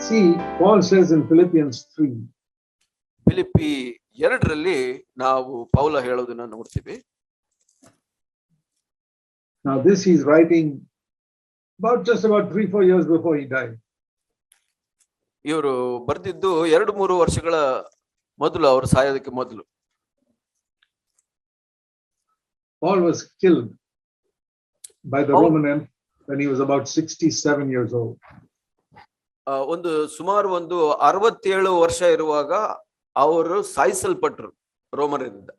See, Paul says in Philippians 3 Philippi ಎರಡರಲ್ಲಿ ನಾವು ಪೌಲ ಹೇಳೋದನ್ನ ನೋಡ್ತೀವಿ Now, this he's writing about just about three, four years before he died. ಇವರು ಬರ್ದಿದ್ದು ಎರಡು ಮೂರು ವರ್ಷಗಳ ಮೊದಲು ಅವರು ಸಾಯೋದಕ್ಕೆ ಮೊದಲು Paul was killed by the Paul- Roman Empire when he was about 67 years old. ಒಂದು ಸುಮಾರು ಒಂದು ಅರವತ್ತೇಳು ವರ್ಷ ಇರುವಾಗ ಅವರು ಸಾಯಿಸಲ್ಪಟ್ರು ರೋಮರಿಂದ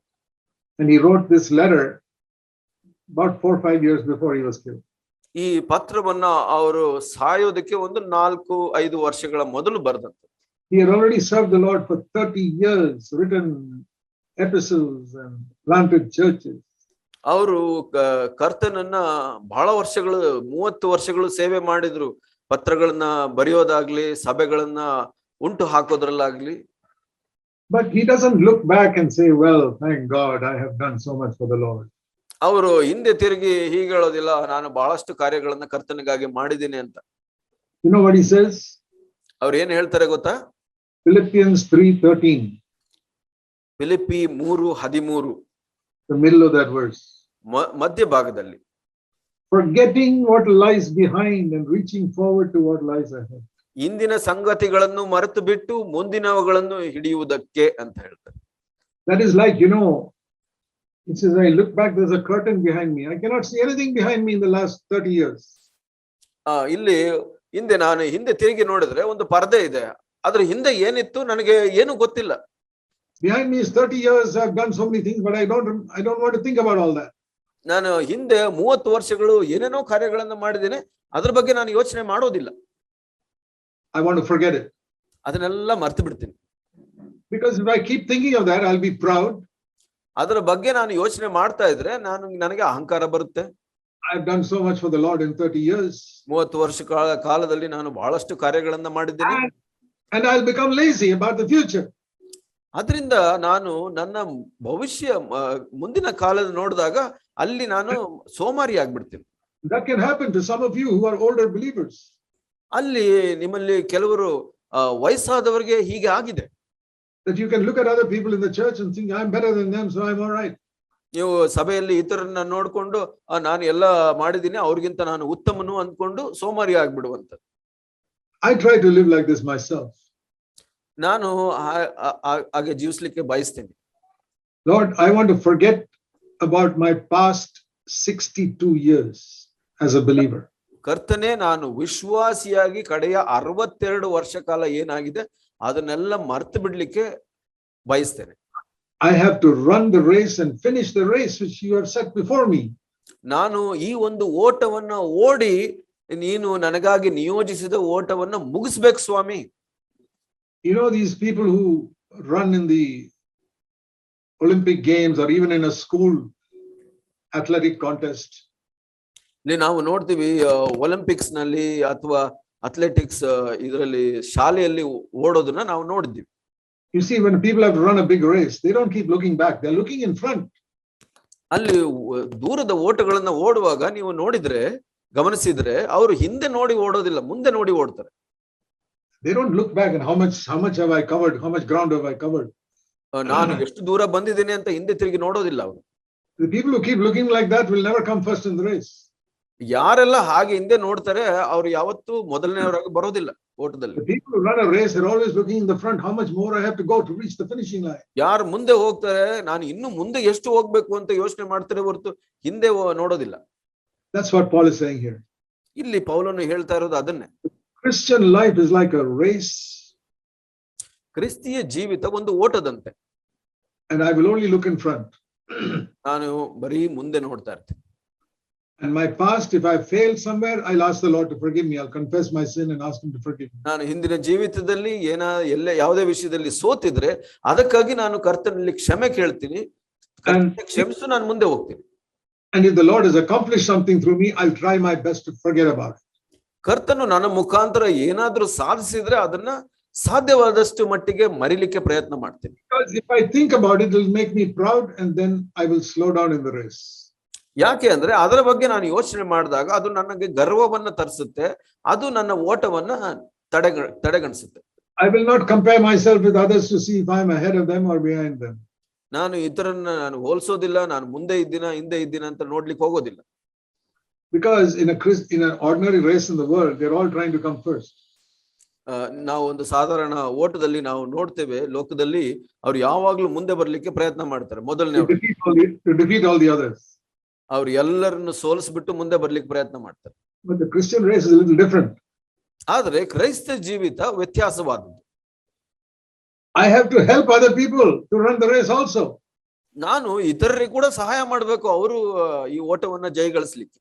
And he wrote this letter about four or five years before he was killed. ಈ ಪತ್ರವನ್ನ ಅವರು ಸಾಯೋದಕ್ಕೆ ಒಂದು ನಾಲ್ಕು ಐದು ವರ್ಷಗಳ ಮೊದಲು ಬರೆದಂತ He had already served the Lord for 30 years, written epistles and planted churches. ಅವರು ಕರ್ತನನ್ನ ಬಹಳ ವರ್ಷಗಳು ಮೂವತ್ತು ವರ್ಷಗಳು ಸೇವೆ ಮಾಡಿದ್ರು ಪತ್ರಗಳನ್ನ ಬರೆಯೋದಾಗ್ಲಿ ಸಭೆಗಳನ್ನ ಉಂಟು ಹಾಕೋದ್ರಲ್ಲಾಗ್ಲಿ But he doesn't look back and say, Well, thank God, I have done so much for the Lord. ಅವರು ಹಿಂದೆ ತಿರುಗಿ ಹೀಗೆ ಹೇಳೋದಿಲ್ಲ ನಾನು ಬಹಳಷ್ಟು ಕಾರ್ಯಗಳನ್ನ ಕರ್ತನಿಗಾಗಿ ಮಾಡಿದ್ದೀನಿ ಅಂತ You know what he says? ಅವ್ರು ಏನ್ ಹೇಳ್ತಾರೆ ಗೊತ್ತಾ Philippians 3:13, ಫಿಲಿಪಿ ಮೂರು ಹದಿಮೂರು the middle of that verse. ಮ- ಮಧ್ಯ ಭಾಗದಲ್ಲಿ Forgetting what lies behind and reaching forward to what lies ahead. ಇಂದಿನ ಸಂಗತಿಗಳನ್ನು ಮರೆತು ಬಿಟ್ಟು ಮುಂದಿನವುಗಳನ್ನು ಹಿಡಿಯುವುದಕ್ಕೆ ಅಂತ ಹೇಳ್ತಾರೆ That is like, you know, this is I look back, there's a curtain behind me. I cannot see anything behind me in the last 30 years. ಆ ಇಲ್ಲಿ ಹಿಂದೆ ನಾನು ಹಿಂದೆ ತಿರುಗಿ ನೋಡಿದ್ರೆ ಒಂದು ಪರದೆ ಇದೆ ಅದ್ರ ಹಿಂದೆ ಏನಿತ್ತು ನನಗೆ ಏನು ಗೊತ್ತಿಲ್ಲ Behind me is 30 years, I've done so many things, but I don't, I don't want to think about all that. ನಾನು ಹಿಂದೆ ಮೂವತ್ತು ವರ್ಷಗಳು ಏನೇನೋ ಕಾರ್ಯಗಳನ್ನು ಮಾಡಿದ್ದೇನೆ ಅದ್ರ ಬಗ್ಗೆ ನಾನು ಯೋಚನೆ ಮಾಡೋದಿಲ್ಲ. I want forget it. ಅದನ್ನೆಲ್ಲ ಮರ್ತು ಬಿಡ್ತೀನಿ. Because I keep thinking of that I will be proud ಅದರ ಬಗ್ಗೆ ನಾನು ಯೋಚನೆ ಮಾಡ್ತಾ ಇದ್ರೆ ನಾನು ನನಗೆ ಅಹಂಕಾರ ಬರುತ್ತೆ. I done so much for the Lord in 30 years 30 ವರ್ಷ ಕಾಲದಲ್ಲಿ ನಾನು ಬಹಳಷ್ಟು ಕಾರ್ಯಗಳನ್ನು ಮಾಡಿದ್ದೇನೆ. And I will become lazy about the future ಅದರಿಂದ ನಾನು ನನ್ನ ಭವಿಷ್ಯ ಮುಂದಿನ ಕಾಲದ ನೋಡಿದಾಗ ಅಲ್ಲಿ ನಾನು ಸೋಮಾರಿ ಆಗ್ಬಿಡ್ತೀನಿ. That can happen to some of you who are older believers. ಅಲ್ಲಿ ನಿಮ್ಮಲ್ಲಿ ಕೆಲವರು ವಯಸ್ಸಾದವರಿಗೆ ಹೀಗೆ ಆಗಿದೆ. That you can look at other people in the church and think, I'm better than them, so I'm all right. ನೀವು ಸಭೆಯಲ್ಲಿ ಇತರನ್ನ ನೋಡ್ಕೊಂಡು ನಾನು ಎಲ್ಲ ಮಾಡಿದ್ದೀನಿ ಅವ್ರಿಗಿಂತ ನಾನು ಉತ್ತಮನು ಅಂದ್ಕೊಂಡು ಸೋಮಾರಿ ಆಗ್ಬಿಡುವಂತ try to live like this myself ನಾನು ಹಾಗೆ ಜೀವಿಸ್ಲಿಕ್ಕೆ ಬಯಸ್ತೇನೆ. Lord I want to forget about my past sixty two years as a ಕರ್ತನೆ ನಾನು ವಿಶ್ವಾಸಿಯಾಗಿ ಕಡೆಯ ಅರವತ್ತೆರಡು ವರ್ಷ ಕಾಲ ಏನಾಗಿದೆ ಅದನ್ನೆಲ್ಲ ಮರ್ತು ಬಿಡ್ಲಿಕ್ಕೆ ಬಯಸ್ತೇನೆ. I have to run the race and finish the race which you have set before me ನಾನು ಈ ಒಂದು ಓಟವನ್ನ ಓಡಿ ನೀನು ನನಗಾಗಿ ನಿಯೋಜಿಸಿದ ಓಟವನ್ನು ಮುಗಿಸ್ಬೇಕು ಸ್ವಾಮಿ. You know these people who run in the Olympic Games or even in a school athletic contest, ಇಲ್ಲಿ ನಾವು ನೋಡ್ತೀವಿ ಒಲಿಂಪಿಕ್ಸ್ನಲ್ಲಿ ಅಥವಾ ಅಥ್ಲೆಟಿಕ್ಸ್ ಇದರಲ್ಲಿ ಶಾಲೆಯಲ್ಲಿ ಓಡೋದನ್ನ ನಾವು ನೋಡಿದ್ವಿ you see, when people have to run a big race, they don't keep looking back, they're looking in front. ಅಲ್ಲಿ ದೂರದ ಓಟಗಳನ್ನ ಓಡುವಾಗ ನೀವು ನೋಡಿದ್ರೆ ಗಮನಿಸಿದ್ರೆ ಅವರು ಹಿಂದೆ ನೋಡಿ ಓಡೋದಿಲ್ಲ ಮುಂದೆ ನೋಡಿ ಓಡ್ತಾರೆ They don't look back and how much, how much have I covered? How much ground have I covered? ನಾನು ಎಷ್ಟು ದೂರ ಬಂದಿದ್ದೇನೆ ಅಂತ ಹಿಂದೆ ತಿರುಗಿ ನೋಡೋದಿಲ್ಲ ಅವರು The people who keep looking like that will never come first in the race. ಯಾರೆಲ್ಲ ಹಾಗೆ ಹಿಂದೆ ನೋಡ್ತಾರೆ ಅವ್ರು ಯಾವತ್ತೂ ಮೊದಲನೆಯವರಾಗಿ ಬರೋದಿಲ್ಲ ಓಟದಲ್ಲಿ The people who run a race, are always looking in the front, how much more I have to go to reach the finishing line. ಯಾರು ಮುಂದೆ ಹೋಗ್ತಾರೆ ನಾನು ಇನ್ನು ಮುಂದೆ ಎಷ್ಟು ಹೋಗ್ಬೇಕು ಅಂತ ಯೋಚನೆ ಮಾಡ್ತಾರೆ ಹೊರತು ಹಿಂದೆ ನೋಡೋದಿಲ್ಲ That's what Paul is saying here. ಇಲ್ಲಿ ಪೌಲನು ಹೇಳ್ತಾ ಇರೋದು ಅದನ್ನೇ Christian life is like a race, ಕ್ರಿಸ್ತಿಯ ಜೀವಿತ ಒಂದು ಓಟದಂತೆ and I will only look in front. ನಾನು ಬರೀ ಮುಂದೆ ನೋಡ್ತಾ ಇರ್ತೀನಿ And my past, if I failed somewhere, I'll ask the Lord to forgive me. I'll confess my sin and ask Him to forgive me. ನಾನು ಹಿಂದಿನ ಜೀವಿತದಲ್ಲಿ ಏನ ಎಲ್ಲ ಯಾವುದೇ ವಿಷಯದಲ್ಲಿ ಸೋತಿದ್ರೆ ಅದಕ್ಕಾಗಿ ನಾನು ಕರ್ತನಲ್ಲಿ ಕ್ಷಮೆ ಕೇಳ್ತೀನಿ ಕರ್ತನೇ ಕ್ಷಮಿಸು ನಾನು ಮುಂದೆ ಹೋಗ್ತೀನಿ And if the Lord has accomplished something through me, I'll try my best to forget about it. ಕರ್ತನು ನನ್ನ ಮುಖಾಂತರ ಏನಾದ್ರೂ ಸಾಧಿಸಿದ್ರೆ ಅದನ್ನ ಸಾಧ್ಯವಾದಷ್ಟು ಮಟ್ಟಿಗೆ ಮರಿಲಿಕ್ಕೆ ಪ್ರಯತ್ನ ಮಾಡ್ತೀನಿ it, make I will slow down in the race. ಯಾಕೆ ಅಂದ್ರೆ ಅದರ ಬಗ್ಗೆ ನಾನು ಯೋಚನೆ ಮಾಡಿದಾಗ ಅದು ನನಗೆ ಗರ್ವವನ್ನ ತರಿಸುತ್ತೆ ಅದು ನನ್ನ ಓಟವನ್ನ ತಡೆಗ ತಡೆಗಣಿಸುತ್ತೆ I will not compare myself with others to see I am ahead of them or behind them ನಾನು ಇತರನ್ನ ನಾನು ಹೋಲಿಸೋದಿಲ್ಲ ನಾನು ಮುಂದೆ ಇದ್ದೀನ ಹಿಂದೆ ಇದ್ದೀನ ಅಂತ ನೋಡ್ಲಿಕ್ಕೆ ಹೋಗೋದಿಲ್ಲ Because in a Chris in ordinary race in the world they are all trying to come first. ನಾವು ಒಂದು ಸಾಧಾರಣ ಓಟದಲ್ಲಿ ನಾವು ನೋಡ್ತೇವೆ ಲೋಕದಲ್ಲಿ ಅವ್ರು ಯಾವಾಗ್ಲೂ ಮುಂದೆ ಬರ್ಲಿಕ್ಕೆ ಪ್ರಯತ್ನ ಮಾಡ್ತಾರೆ. ಮೊದಲನೇ ಅವ್ರು ಎಲ್ಲರನ್ನು ಸೋಲಿಸ್ಬಿಟ್ಟು ಮುಂದೆ ಬರ್ಲಿಕ್ಕೆ ಪ್ರಯತ್ನ ಮಾಡ್ತಾರೆ. ಆದ್ರೆ ಕ್ರೈಸ್ತ ಜೀವಿತ ವ್ಯತ್ಯಾಸವಾದದ್ದು. I have to help other people to run the race also ನಾನು ಇತರರಿಗೆ ಕೂಡ ಸಹಾಯ ಮಾಡಬೇಕು ಅವರು ಈ ಓಟವನ್ನ ಜಯಗಳಿಸ್ಲಿಕ್ಕೆ.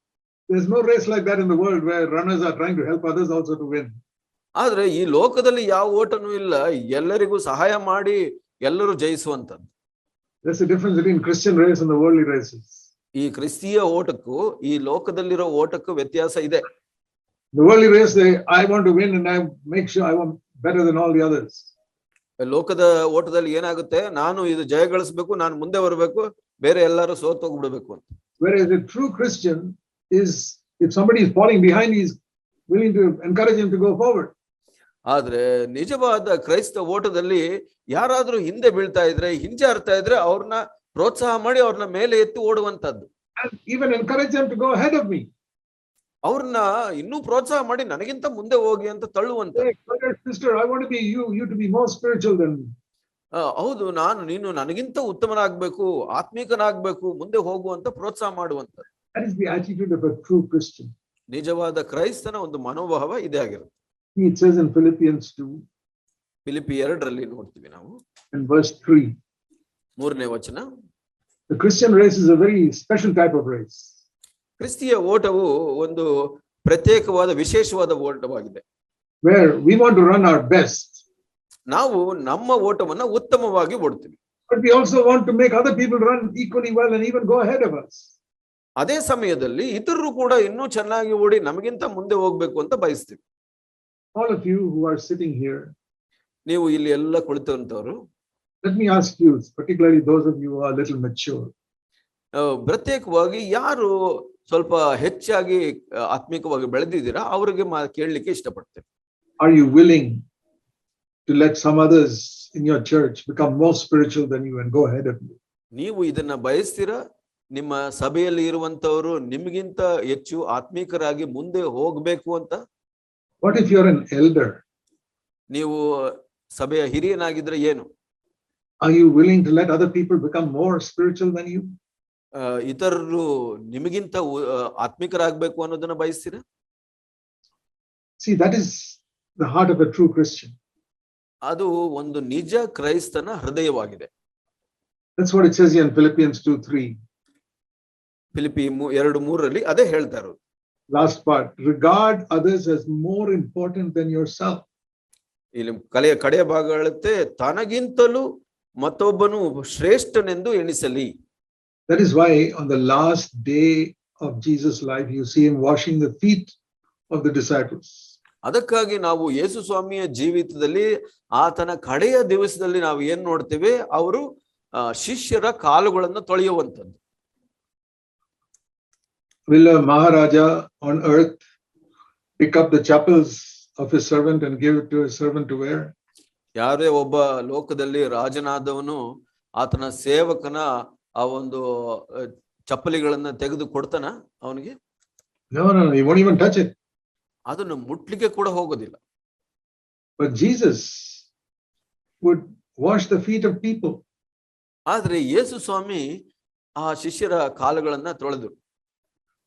There is no race like that in the world where runners are trying to help others also to win ಆದ್ರೆ ಈ ಲೋಕದಲ್ಲಿ ಯಾವ ಓಟನೂ ಇಲ್ಲ ಎಲ್ಲರಿಗೂ ಸಹಾಯ ಮಾಡಿ ಎಲ್ಲರೂ ಜಯಿಸುವಂತದ್ದು There's a difference between Christian race and the worldly races. ಈ ಕ್ರಿಸ್ತಿಯ ಓಟಕ್ಕೂ ಈ ಲೋಕದಲ್ಲಿರೋ ಓಟಕ್ಕೂ ವ್ಯತ್ಯಾಸ ಇದೆ The worldly race, they, I want to win and I make sure I want better than all the others. ಲೋಕದ ಓಟದಲ್ಲಿ ಏನಾಗುತ್ತೆ ನಾನು ಇದು ಜಯಗಳಿಸ್ಬೇಕು ನಾನು ಮುಂದೆ ಬರಬೇಕು ಬೇರೆ ಎಲ್ಲರೂ ಸೋತ್ ಹೋಗ್ಬಿಡ್ಬೇಕು ಅಂತ Whereas a true Christian is, if somebody is falling behind, he's willing to encourage him to go forward. ಆದ್ರೆ ನಿಜವಾದ ಕ್ರೈಸ್ತ ಓಟದಲ್ಲಿ ಯಾರಾದ್ರೂ ಹಿಂದೆ ಬೀಳ್ತಾ ಇದ್ರೆ ಹಿಂಜಾರ್ತಾ ಇದ್ರೆ ಅವ್ರನ್ನ ಪ್ರೋತ್ಸಾಹ ಮಾಡಿ ಅವ್ರನ್ನ ಮೇಲೆ ಎತ್ತು ಓಡುವಂತದ್ದು ಅವ್ರನ್ನ ಇನ್ನೂ ಪ್ರೋತ್ಸಾಹ ಮಾಡಿ ನನಗಿಂತ ಮುಂದೆ ಹೋಗಿ ಅಂತ ತಳ್ಳುವಂತ. ಹೌದು ನಾನು ನೀನು ನನಗಿಂತ ಉತ್ತಮನಾಗ್ಬೇಕು ಆತ್ಮೀಕನಾಗ್ಬೇಕು ಮುಂದೆ ಹೋಗುವಂತ ಪ್ರೋತ್ಸಾಹ ಮಾಡುವಂತ. ನಿಜವಾದ ಕ್ರೈಸ್ತನ ಒಂದು ಮನೋಭಾವ ಇದೇ ಆಗಿರುತ್ತೆ. It says in Philippians two Philippi ಎರಡರಲ್ಲಿ ನೋಡ್ತೀವಿ ನಾವು. ಅಂಡ್ ವರ್ಸ್ ತ್ರೀ ಮೂರನೇ ವಚನ. Christian race is a very special type of race ಕ್ರಿಸ್ತಿಯ ಓಟವು ಒಂದು ಪ್ರತ್ಯೇಕವಾದ ವಿಶೇಷವಾದ ಓಟವಾಗಿದೆ. Where we want to run our best ನಾವು ನಮ್ಮ ಓಟವನ್ನು ಉತ್ತಮವಾಗಿ ಓಡ್ತೀವಿ. But we also want to make other people run equally well and even go ahead of us ಅದೇ ಸಮಯದಲ್ಲಿ ಇತರರು ಕೂಡ ಇನ್ನೂ ಚೆನ್ನಾಗಿ ಓಡಿ ನಮಗಿಂತ ಮುಂದೆ ಹೋಗಬೇಕು ಅಂತ ಬಯಸ್ತೀವಿ. All of you who are sitting here, ನೀವು ಇಲ್ಲಿ ಎಲ್ಲ ಕುಳಿತಂತವ್ರು let me ask you, particularly those of you who are a little mature, ಪ್ರತ್ಯೇಕವಾಗಿ ಯಾರು ಸ್ವಲ್ಪ ಹೆಚ್ಚಾಗಿ ಆತ್ಮಿಕವಾಗಿ ಬೆಳೆದಿದ್ದೀರಾ ಅವ್ರಿಗೆ ಕೇಳಲಿಕ್ಕೆ ಇಷ್ಟಪಡ್ತೇನೆ are you willing to let some others in your church become more spiritual than you and go ahead of you? ನೀವು ಇದನ್ನ ಬಯಸ್ತೀರಾ ನಿಮ್ಮ ಸಭೆಯಲ್ಲಿ ಇರುವಂತವರು ನಿಮಗಿಂತ ಹೆಚ್ಚು ಆತ್ಮೀಕರಾಗಿ ಮುಂದೆ ಹೋಗಬೇಕು ಅಂತ What if you're an elder? ನೀವು ಸಭೆಯ ಹಿರಿಯನಾಗಿದ್ರೆ ಏನು Are you willing to let other people become more spiritual than you? ಆ, ಇತರರು ನಿಮಗಿಂತ ಉ- ಆ, ಆತ್ಮಿಕರಾಗ್ಬೇಕು ಅನ್ನೋದನ್ನ ಬಯಸ್ತೀರಾ See, that is the heart of a true Christian. ಅದು ಒಂದು ನಿಜ ಕ್ರೈಸ್ತನ ಹೃದಯವಾಗಿದೆ That's what it says here in Philippians 2 3. Philippi ಮೂ- ಎರಡು ಮೂರರಲ್ಲಿ ಅದೇ ಹೇಳ್ತಾ ಇರೋದು Last part regard others as more important than yourself. ಇಲ್ಲಿ ಕಲೆಯ ಕಡೆಯ ಭಾಗ ಹೇಳುತ್ತೆ ತನಗಿಂತಲೂ ಮತ್ತೊಬ್ಬನು ಶ್ರೇಷ್ಠನೆಂದು ಎಣಿಸಲಿ That is why on the last day of Jesus' life, you see him washing the feet of the disciples. ಅದಕ್ಕಾಗಿ ನಾವು ಯೇಸು ಸ್ವಾಮಿಯ ಜೀವಿತದಲ್ಲಿ ಆತನ ಕಡೆಯ ದಿವಸದಲ್ಲಿ ನಾವು ಏನ್ ನೋಡ್ತೇವೆ ಅವರು ಶಿಷ್ಯರ ಕಾಲುಗಳನ್ನು ತೊಳೆಯುವಂಥದ್ದು Will a Maharaja on earth pick up the chapels of his servant and give it to his servant to wear? ಯಾರೇ ಒಬ್ಬ ಲೋಕದಲ್ಲಿ ರಾಜನಾದವನು ಆತನ ಸೇವಕನ ಆ ಒಂದು ಚಪ್ಪಲಿಗಳನ್ನ ತೆಗೆದು ಕೊಡ್ತಾನ ಅವನಿಗೆ No, no, no, he won't even touch it. ಅದನ್ನು ಮುಟ್ಲಿಕ್ಕೆ ಕೂಡ ಹೋಗೋದಿಲ್ಲ But Jesus would wash the feet of people. ಆದ್ರೆ ಯೇಸು ಸ್ವಾಮಿ ಆ ಶಿಷ್ಯರ ಕಾಲುಗಳನ್ನ ತೊಳೆದು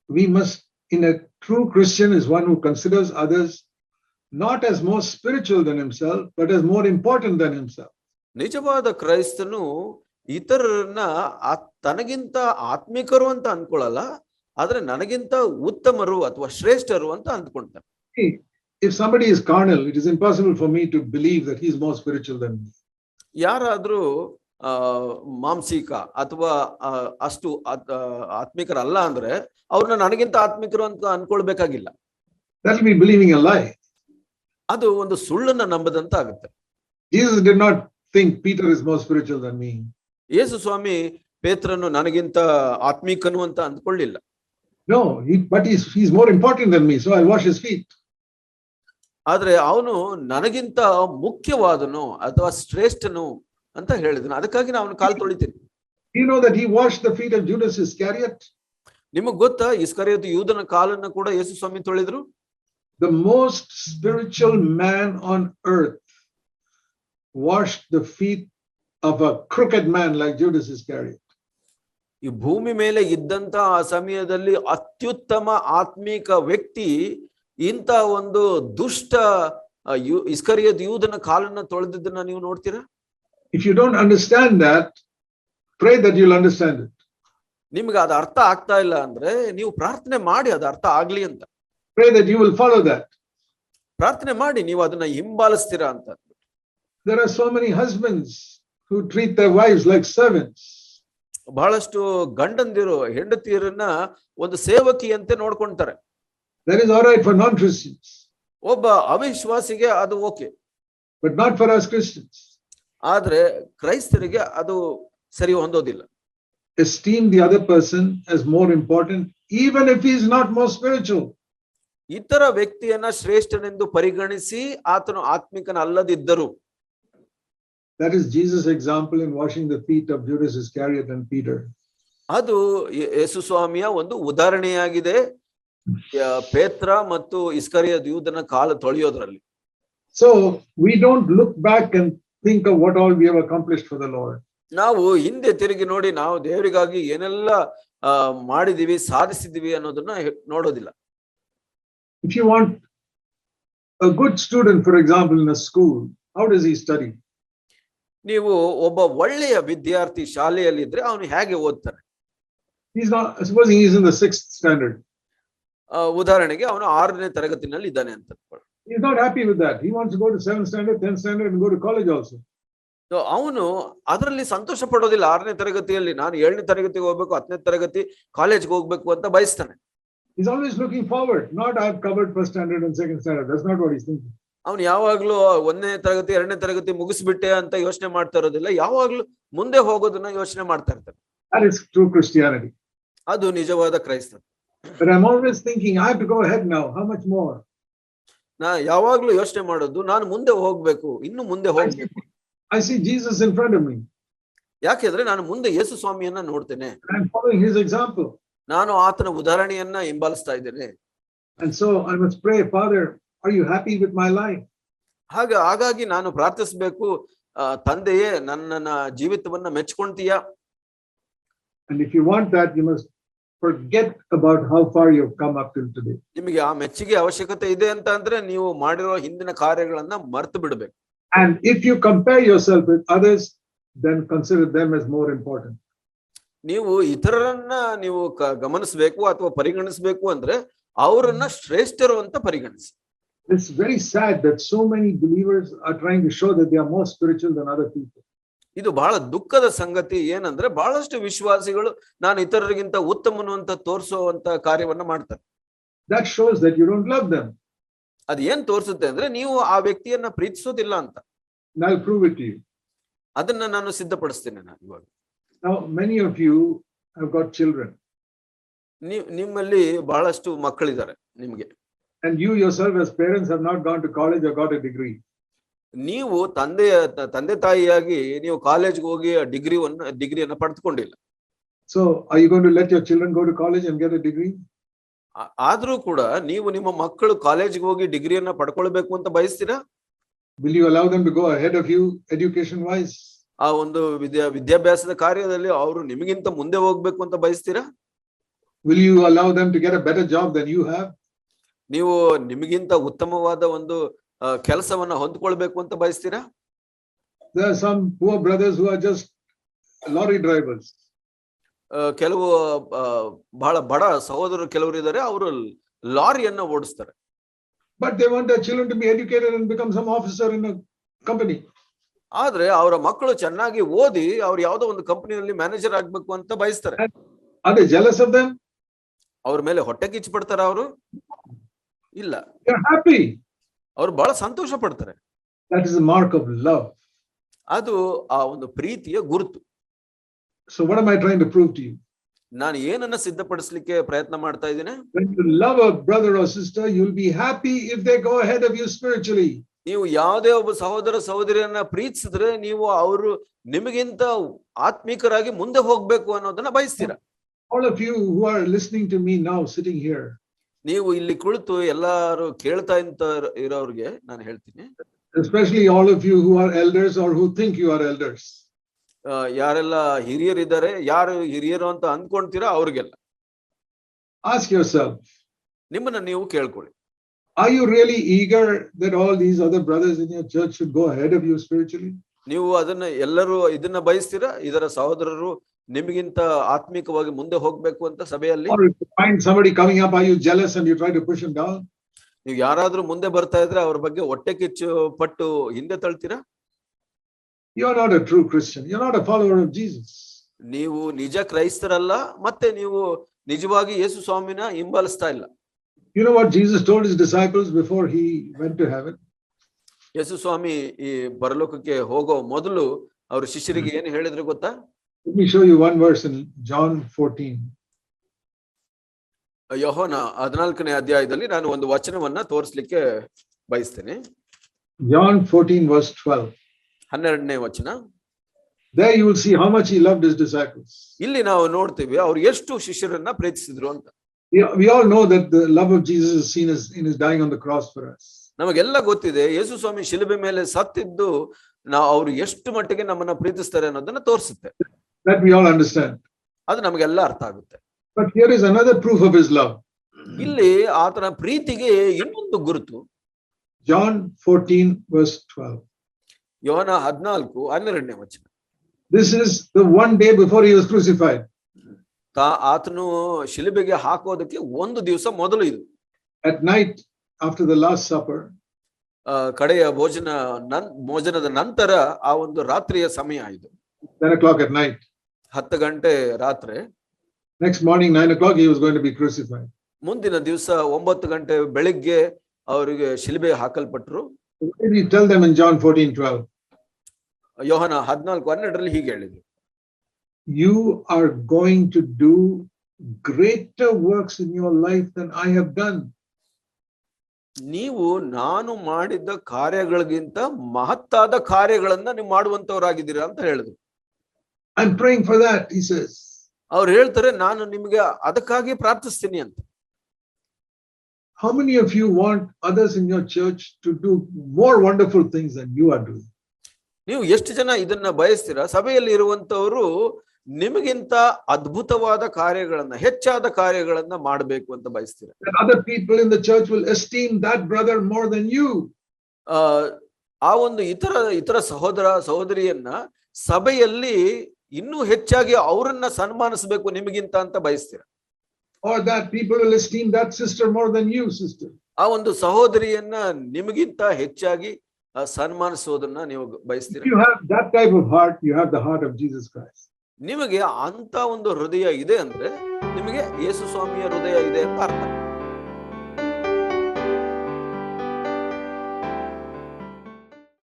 We must, in a true Christian, is one who considers others not as more spiritual than himself, but as more important than himself. ನಿಜವಾದ ಕ್ರೈಸ್ತನು ಇತರರನ್ನ ಆ- ತನಗಿಂತ ಆತ್ಮಿಕರು ಅಂತ ಅನ್ಕೊಳ್ಳಲ್ಲ ಆದ್ರೆ ನನಗಿಂತ ಉತ್ತಮರು ಅಥವಾ ಶ್ರೇಷ್ಠರು ಅಂತ ಅಂದ್ಕೊಳ್ತಾನೆ See, if somebody is carnal, it is impossible for me to believe that he is more spiritual than me. ಯಾರಾದ್ರೂ ಆ ಮಾಂಸಿಕ ಅಥವಾ ಅಷ್ಟು ಆತ್ಮಿಕರಲ್ಲ ಅಂದ್ರೆ ಅವ್ರನ್ನ ನನಗಿಂತ ಆತ್ಮಿಕರು ಅಂತ ಅನ್ಕೊಳ್ಬೇಕಾಗಿಲ್ಲ ಅದು ಒಂದು ಸುಳ್ಳನ್ನ ನಂಬದಂತ ಆಗುತ್ತೆ. ಯೇಸು ಸ್ವಾಮಿ ಪೇತ್ರನು ನನಗಿಂತ ಆತ್ಮಿಕನು ಅಂತ ಅಂದ್ಕೊಳ್ಳಿಲ್ಲ ನೋ he's, ಮೋರ್ feet. ಆದ್ರೆ ಅವನು ನನಗಿಂತ ಮುಖ್ಯವಾದನು ಅಥವಾ ಶ್ರೇಷ್ಠನು ಅಂತ ಹೇಳಿದನು. ಅದಕ್ಕಾಗಿ ನಾನು ಅವನು ಕಾಲು ತೊಳಿತೀನಿ. You know that he washed the feet of Judas Iscariot? ನಿಮಗ್ ಗೊತ್ತಾ ಇಸ್ಕರಿಯತ್ ಯೂದನ ಕಾಲನ್ನ ಕೂಡ ಯೇಸು ಸ್ವಾಮಿ ತೊಳೆದ್ರು? The most spiritual man on earth washed the feet of a man man like Judas Iscariot ಈ ಭೂಮಿ ಮೇಲೆ ಇದ್ದಂತ ಆ ಸಮಯದಲ್ಲಿ ಅತ್ಯುತ್ತಮ ಆತ್ಮಿಕ ವ್ಯಕ್ತಿ ಇಂತ ಒಂದು ದುಷ್ಟ ಇಸ್ಕರಿಯದ ಯೂದನ ಕಾಲನ್ನ ತೊಳೆದಿದ್ದನ್ನ ನೀವು ನೋಡ್ತೀರಾ? If you don't understand that, pray that you'll understand it. ನಿಮ್ಗೆ ಅದು ಅರ್ಥ ಆಗ್ತಾ ಇಲ್ಲ ಅಂದ್ರೆ ನೀವು ಪ್ರಾರ್ಥನೆ ಮಾಡಿ ಅದು ಅರ್ಥ ಆಗ್ಲಿ ಅಂತ Pray that you will follow that. ಪ್ರಾರ್ಥನೆ ಮಾಡಿ ನೀವು ಅದನ್ನ ಹಿಂಬಾಲಿಸ್ತೀರಾ ಅಂತ There are so many husbands who treat their wives like servants. ಬಹಳಷ್ಟು ಗಂಡಂದಿರು ಹೆಂಡತಿಯರನ್ನ ಒಂದು ಸೇವಕಿಯಂತೆ ನೋಡ್ಕೊಂತಾರೆ That is all right for non-Christians, ಒಬ್ಬ ಅವಿಶ್ವಾಸಿಗೆ ಅದು okay but not for us Christians. ಆದ್ರೆ ಕ್ರೈಸ್ತರಿಗೆ ಅದು ಸರಿ ಹೊಂದೋದಿಲ್ಲ. Esteem the other person as more important even if is not more spiritual ಇತರ ವ್ಯಕ್ತಿಯನ್ನ ಶ್ರೇಷ್ಠನೆಂದು ಪರಿಗಣಿಸಿ ಆತನು ಆತ್ಮಿಕನ ಅಲ್ಲದಿದ್ದರು that is Jesus example in washing the feet of Judas Iscariot and Peter ಅದು ಯೇಸು ಸ್ವಾಮಿಯ ಒಂದು ಉದಾಹರಣೆಯಾಗಿದೆ. ಪೇತ್ರ ಮತ್ತು ಇಸ್ಕರಿಯ ದ್ಯೂದನ ಕಾಲ ತೊಳೆಯೋದ್ರಲ್ಲಿ. So we don't look back and think of what all we have accomplished for the Lord. ನಾವು ಹಿಂದೆ ತಿರುಗಿ ನೋಡಿ ನಾವು ದೇವರಿಗಾಗಿ ಏನೆಲ್ಲ ಮಾಡಿದೀವಿ ಸಾಧಿಸಿದೀವಿ ಅನ್ನೋದನ್ನ ಹೆ- ನೋಡೋದಿಲ್ಲ If you want a good student, for example, in a school, how does he study? ನೀವು ಒಬ್ಬ ಒಳ್ಳೆಯ ವಿದ್ಯಾರ್ಥಿ ಶಾಲೆಯಲ್ಲಿ ಇದ್ರೆ ಅವನು ಹೇಗೆ ಓದ್ತಾನೆ He's not, supposing he's in the sixth standard. Uh, ಉದಾಹರಣೆಗೆ ಅವನು ಆರನೇ ತರಗತಿನಲ್ಲಿ ಇದ್ದಾನೆ ಅಂತ. He's not happy with that. He wants to go to seventh standard, tenth standard, and go to college also. So, ಅವನು ಅದರಲ್ಲಿ ಸಂತೋಷ ಪಡೋದಿಲ್ಲ ಆರನೇ ತರಗತಿಯಲ್ಲಿ ನಾನು ಏಳನೇ ತರಗತಿಗೆ ಹೋಗ್ಬೇಕು ಹತ್ತನೇ ತರಗತಿ ಕಾಲೇಜ್ಗೆ ಹೋಗ್ಬೇಕು ಅಂತ ಬಯಸ್ತಾನೆ He's always looking forward, not I've covered first standard and second standard. That's not what he's thinking. ಅವನು ಯಾವಾಗ್ಲೂ ಒಂದನೇ ತರಗತಿ ಎರಡನೇ ತರಗತಿ ಮುಗಿಸ್ಬಿಟ್ಟೆ ಅಂತ ಯೋಚನೆ ಮಾಡ್ತಾ ಇರೋದಿಲ್ಲ ಯಾವಾಗ್ಲೂ ಮುಂದೆ ಹೋಗೋದನ್ನ ಯೋಚನೆ ಮಾಡ್ತಾ ಇರ್ತಾನೆ That is true Christianity. ಅದು ನಿಜವಾದ ಕ್ರೈಸ್ತ But I'm always thinking, I have to go ahead now. How much more? ನಾ ಯಾವಾಗ್ಲೂ ಯೋಚನೆ ಮಾಡೋದು ನಾನು ಮುಂದೆ ಹೋಗ್ಬೇಕು ಇನ್ನು ಮುಂದೆ ಹೋಗ್ಬೇಕು I see Jesus in front of me. ಯಾಕೆಂದ್ರೆ ನಾನು ಮುಂದೆ ಯೇಸು ಸ್ವಾಮಿಯನ್ನ ನೋಡ್ತೇನೆ And I'm following his example. ನಾನು ಆತನ ಉದಾಹರಣೆಯನ್ನ ಹಿಂಬಾಲಿಸ್ತಾ ಇದ್ದೇನೆ And so I must pray, Father, are you happy with my life? ಹಾಗ ಹಾಗಾಗಿ ನಾನು ಪ್ರಾರ್ಥಿಸಬೇಕು ತಂದೆಯೇ ನನ್ನ ಜೀವಿತವನ್ನ ಮೆಚ್ಕೊಂತೀಯಾ And if you want that, you must forget about how far you've come up till today. ನಿಮಗೆ ಆ ಮೆಚ್ಚುಗೆ ಅವಶ್ಯಕತೆ ಇದೆ ಅಂತ ಅಂದ್ರೆ ನೀವು ಮಾಡಿರೋ ಹಿಂದಿನ ಕಾರ್ಯಗಳನ್ನ ಮರ್ತು ಬಿಡ್ಬೇಕು And if you compare yourself with others, then consider them as more important. ನೀವು ಇತರರನ್ನ ನೀವು ಕ- ಗಮನಿಸ್ಬೇಕು ಅಥವಾ ಪರಿಗಣಿಸ್ಬೇಕು ಅಂದ್ರೆ ಅವರನ್ನ ಶ್ರೇಷ್ಠರು ಅಂತ ಪರಿಗಣಿಸಿ It's very sad that so many believers are trying to show that they are more spiritual than other people. ಇದು ಬಹಳ ದುಃಖದ ಸಂಗತಿ. ಏನಂದ್ರೆ ಬಹಳಷ್ಟು ವಿಶ್ವಾಸಿಗಳು ನಾನು ಇತರರಿಗಿಂತ ಉತ್ತಮನು ಅಂತ ತೋರಿಸುವಂತ ಕಾರ್ಯವನ್ನ ಮಾಡ್ತಾರೆ. Them. ಅದ್ ಏನ್ ತೋರಿಸುತ್ತೆ ಅಂದ್ರೆ ನೀವು ಆ ವ್ಯಕ್ತಿಯನ್ನ ಪ್ರೀತಿಸೋದಿಲ್ಲ ಅಂತ. ಅದನ್ನ ನಾನು ಸಿದ್ಧಪಡಿಸ್ತೇನೆ ನಾನು ಇವಾಗ. ನಾವು got children, ನೀವ್ ನಿಮ್ಮಲ್ಲಿ ಬಹಳಷ್ಟು ಮಕ್ಕಳಿದ್ದಾರೆ ನಿಮ್ಗೆ. And you yourself, as parents have not gone to college or got a degree. ನೀವು ತಂದೆ ತಂದೆ ತಾಯಿಯಾಗಿ ನೀವು ಕಾಲೇಜ್ ಹೋಗಿ ಡಿಗ್ರಿ ಡಿಗ್ರಿಯನ್ನು ಪಡೆದುಕೊಂಡಿಲ್ಲ so I won't let your children go to college degree ಆದ್ರೂ ಕೂಡ ನೀವು ನಿಮ್ಮ ಮಕ್ಕಳು ಕಾಲೇಜ್ ಹೋಗಿ ಡಿಗ್ರಿಯನ್ನು ಪಡ್ಕೊಳ್ಬೇಕು ಅಂತ ಬಯಸ್ತೀರಾ Will you allow them to go ahead of you education wise? ಆ ಒಂದು ವಿದ್ಯಾ ವಿದ್ಯಾಭ್ಯಾಸದ ಕಾರ್ಯದಲ್ಲಿ ಅವರು ನಿಮಗಿಂತ ಮುಂದೆ ಹೋಗಬೇಕು ಅಂತ ಬಯಸ್ತೀರಾ Will you allow them to get a better job than you have? ನೀವು ನಿಮಗಿಂತ ಉತ್ತಮವಾದ ಒಂದು ಕೆಲಸವನ್ನ ಹೊಂದ್ಕೊಳ್ಬೇಕು ಅಂತ ಬಯಸ್ತೀರಾ There are some poor brothers who are just lorry drivers. ಕೆಲವು ಬಹಳ ಬಡ ಸಹೋದರರು ಕೆಲವರು ಇದ್ದಾರೆ ಅವರು ಲಾರಿಯನ್ನ ಓಡಿಸ್ತಾರೆ but they want their children to be educated and become some officer in a company. ಆದ್ರೆ ಅವರ ಮಕ್ಕಳು ಚೆನ್ನಾಗಿ ಓದಿ ಅವ್ರು ಯಾವ್ದೋ ಒಂದು ಕಂಪನಿಯಲ್ಲಿ ಮ್ಯಾನೇಜರ್ ಆಗ್ಬೇಕು ಅಂತ ಬಯಸ್ತಾರೆ ಅದೇ ಜಲಸ್ jealous of them? ಅವ್ರ ಮೇಲೆ ಹೊಟ್ಟೆ ಕಿಚ್ಚು ಪಡ್ತಾರ ಅವರು ಇಲ್ಲ happy. ಅವ್ರು ಬಹಳ ಸಂತೋಷ ಪಡ್ತಾರೆ That is a mark of love. ಅದು ಆ ಒಂದು ಪ್ರೀತಿಯ ಗುರುತು So what am I trying to prove to you? ನಾನು ಏನನ್ನ ಸಿದ್ಧಪಡಿಸಲಿಕ್ಕೆ ಪ್ರಯತ್ನ ಮಾಡ್ತಾ ಇದ್ದೇನೆ When you love a brother or sister, you'll be happy if they go ahead of you spiritually. ನೀವು ಯಾವುದೇ ಒಬ್ಬ ಸಹೋದರ ಸಹೋದರಿಯನ್ನ ಪ್ರೀತಿಸಿದ್ರೆ ನೀವು ಅವರು ನಿಮಗಿಂತ ಆತ್ಮಿಕರಾಗಿ ಮುಂದೆ ಹೋಗ್ಬೇಕು ಅನ್ನೋದನ್ನ ಬಯಸ್ತೀರಾ All of you who are listening to me now, sitting here, ನೀವು ಇಲ್ಲಿ ಕುಳಿತು ಎಲ್ಲರೂ ಕೇಳ್ತಾ ಇಂತ ಇರೋರಿಗೆ ನಾನು ಹೇಳ್ತೀನಿ. Especially all of you are elders or who think you are elders ಯಾರೆಲ್ಲ ಹಿರಿಯರು ಇದ್ದಾರೆ ಯಾರು ಹಿರಿಯರು ಅಂತ ಅಂದ್ಕೊಂತೀರಾ ಅವ್ರಿಗೆಲ್ಲ. ಆಸ್ಕ್ ಯೋರ್ ಸರ್ ನಿಮ್ಮನ್ನ ನೀವು ಕೇಳ್ಕೊಳ್ಳಿ. Are you really eager that all these other brothers in your church should go head of you spiritually ನೀವು ಅದನ್ನ ಎಲ್ಲರೂ ಇದನ್ನ ಬಯಸ್ತೀರಾ? ಇದರ ಸಹೋದರರು ನಿಮಗಿಂತ ಆತ್ಮಿಕವಾಗಿ ಮುಂದೆ ಹೋಗ್ಬೇಕು ಅಂತ ಸಭೆಯಲ್ಲಿ? ನೀವು ಯಾರಾದ್ರೂ ಮುಂದೆ ಬರ್ತಾ ಇದ್ರೆ ಅವ್ರ ಬಗ್ಗೆ ಹೊಟ್ಟೆ ಕಿಚ್ಚು ಪಟ್ಟು ಹಿಂದೆ ತಳ್ತೀರಾ You're not a true Christian. You're not a follower of Jesus. ನೀವು ನಿಜ ಕ್ರೈಸ್ತರಲ್ಲ ಮತ್ತೆ ನೀವು ನಿಜವಾಗಿ ಯೇಸು ಸ್ವಾಮಿನ ಹಿಂಬಾಲಿಸ್ತಾ ಇಲ್ಲ You know what Jesus told his disciples before he went to heaven? ಯೇಸು ಸ್ವಾಮಿ ಈ ಪರಲೋಕಕ್ಕೆ ಹೋಗೋ ಮೊದಲು ಅವ್ರ ಶಿಷ್ಯರಿಗೆ ಏನು ಹೇಳಿದ್ರು ಗೊತ್ತಾ Let me show you one verse in John 14. ಯಹೋನ ಹದಿನಾಲ್ಕನೇ ಅಧ್ಯಾಯದಲ್ಲಿ ನಾನು ಒಂದು ವಚನವನ್ನ ತೋರಿಸ್ಲಿಕ್ಕೆ ಬಯಸ್ತೇನೆ John 14, verse 12. ಹನ್ನೆರಡನೇ ವಚನ There you will see how much he loved his disciples. ಇಲ್ಲಿ ನಾವು ನೋಡ್ತೀವಿ ಅವ್ರು ಎಷ್ಟು ಶಿಷ್ಯರನ್ನ ಪ್ರೀತಿಸಿದ್ರು ಅಂತ We, we all know that the love of Jesus is seen as in his dying on the cross for us. ನಮಗೆಲ್ಲ ಗೊತ್ತಿದೆ ಯೇಸು ಸ್ವಾಮಿ ಶಿಲುಬೆ ಮೇಲೆ ಸತ್ತಿದ್ದು ನಾವು ಅವ್ರು ಎಷ್ಟು ಮಟ್ಟಿಗೆ ನಮ್ಮನ್ನ ಪ್ರೀತಿಸ್ತಾರೆ ಅನ್ನೋದನ್ನ ತೋರಿಸುತ್ತೆ That we all understand. ಅದು ನಮಗೆಲ್ಲ ಅರ್ಥ ಆಗುತ್ತೆ But here is another proof of his love. ಇಲ್ಲಿ ಆತನ ಪ್ರೀತಿಗೆ ಇನ್ನೊಂದು ಗುರುತು John 14, verse 12. ಯೋನ ಹದ್ನಾಲ್ಕು ಹನ್ನೆರಡನೇ ವಚನ This is the one day before he was crucified. ತಾ ಆತನು ಶಿಲುಬೆಗೆ ಹಾಕೋದಕ್ಕೆ ಒಂದು ದಿವಸ ಮೊದಲು ಇದು At night, after the Last Supper, ಆ, ಕಡೆಯ ಭೋಜನ ನನ್ ಭೋಜನದ ನಂತರ ಆ ಒಂದು ರಾತ್ರಿಯ ಸಮಯ ಇದು 10 o'clock at night. ಹತ್ತು ಗಂಟೆ ರಾತ್ರಿ. Next morning nine o'clock going be crucified ಮುಂದಿನ ದಿವಸ ಒಂಬತ್ತು ಗಂಟೆ ಬೆಳಿಗ್ಗೆ ಅವರಿಗೆ ಶಿಲ್ಬೆ ಹಾಕಲ್ಪಟ್ರು. ಟೆಲ್ ದೆಮ್ ಇನ್ ಜಾನ್ 14 12 ಯೋಹಾನ 14 ರಲ್ಲಿ ಹೀಗೆ ಹೇಳಿದ್ರು. You are going to do greater works in your life than I have done ನೀವು ನಾನು ಮಾಡಿದ ಕಾರ್ಯಗಳಿಗಿಂತ ಮಹತ್ತಾದ ಕಾರ್ಯಗಳನ್ನ ನೀವು ಮಾಡುವಂತವರಾಗಿದ್ದೀರಾ ಅಂತ ಹೇಳಿದ್ರು. I'm praying for that, he says. ಅವ್ರು ಹೇಳ್ತಾರೆ ನಾನು ನಿಮಗೆ ಅದಕ್ಕಾಗಿ ಪ್ರಾರ್ಥಿಸ್ತೀನಿ ಅಂತ How many of you want others in your church to do more wonderful things than you are doing? ನೀವು ಎಷ್ಟು ಜನ ಇದನ್ನ ಬಯಸ್ತೀರಾ ಸಭೆಯಲ್ಲಿ ಇರುವಂತವರು ನಿಮಗಿಂತ ಅದ್ಭುತವಾದ ಕಾರ್ಯಗಳನ್ನ ಹೆಚ್ಚಾದ ಕಾರ್ಯಗಳನ್ನ ಮಾಡಬೇಕು ಅಂತ ಬಯಸ್ತೀರಾ That other people in the church will esteem that brother more than you. ಆ ಆ ಒಂದು ಇತರ ಇತರ ಸಹೋದರ ಸಹೋದರಿಯನ್ನ ಸಭೆಯಲ್ಲಿ ಇನ್ನು ಹೆಚ್ಚಾಗಿ ಅವರನ್ನ ಸನ್ಮಾನಿಸಬೇಕು ನಿಮಗಿಂತ ಅಂತ ಬಯಸ್ತೀರಾ? ಆ ಒಂದು ಸಹೋದರಿಯನ್ನ ನಿಮಗಿಂತ ಹೆಚ್ಚಾಗಿ ಸನ್ಮಾನಿಸೋದನ್ನ ನೀವು ಬಯಸ್ತೀರಾ? ನಿಮಗೆ ಅಂತ ಒಂದು ಹೃದಯ ಇದೆ ಅಂದ್ರೆ ನಿಮಗೆ ಯೇಸು ಸ್ವಾಮಿಯ ಹೃದಯ ಇದೆ ಅಂತ ಅರ್ಥ.